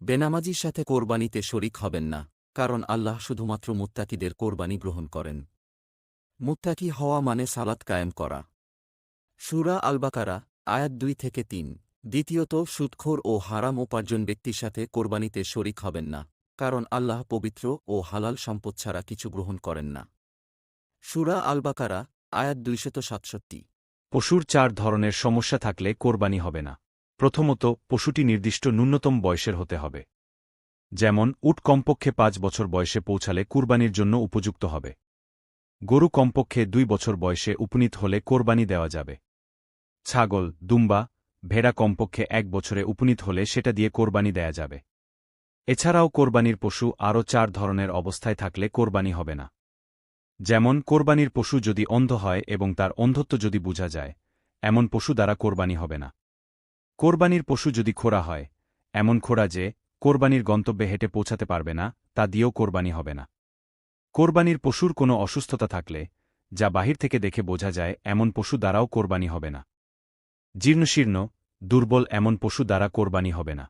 বেনামাজির সাথে কোরবানিতে শরিক হবেন না, কারণ আল্লাহ শুধুমাত্র মুত্তাকিদের কোরবানি গ্রহণ করেন। মুত্তাকি হওয়া মানে সালাত কায়েম করা। সুরা আলবাকারা, আয়াত দুই থেকে তিন। দ্বিতীয়ত সুৎখোর ও হারাম উপার্জন ব্যক্তির সাথে কোরবানিতে শরিক হবেন না, কারণ আল্লাহ পবিত্র ও হালাল সম্পদ ছাড়া কিছু গ্রহণ করেন না। সুরা আলবাকারা, আয়াত দুইশত সাতষট্টি। পশুর চার ধরনের সমস্যা থাকলে কোরবানি হবে না। প্রথমত, পশুটি নির্দিষ্ট ন্যূনতম বয়সের হতে হবে। যেমন, উট কমপক্ষে পাঁচ বছর বয়সে পৌঁছালে কুরবানির জন্য উপযুক্ত হবে। গরু কমপক্ষে দুই বছর বয়সে উপনীত হলে কোরবানি দেওয়া যাবে। ছাগল, দুম্বা, ভেড়া কমপক্ষে এক বছরে উপনীত হলে সেটা দিয়ে কোরবানি দেয়া যাবে। এছাড়াও কোরবানির পশু আরও চার ধরনের অবস্থায় থাকলে কোরবানি হবে না। যেমন, কোরবানির পশু যদি অন্ধ হয় এবং তার অন্ধত্ব যদি বোঝা যায়, এমন পশু দ্বারা কোরবানি হবে না। কোরবানির পশু যদি খোরা হয়, এমন খোরা যে কোরবানির গন্তব্যে হেঁটে পৌঁছাতে পারবে না, তা দিয়েও কোরবানি হবে না। কোরবানির পশুর কোনো অসুস্থতা থাকলে, যা বাহির থেকে দেখে বোঝা যায়, এমন পশু দ্বারাও কোরবানি হবে না। জীর্ণশীর্ণ, দুর্বল এমন পশু দ্বারা কোরবানি হবে না।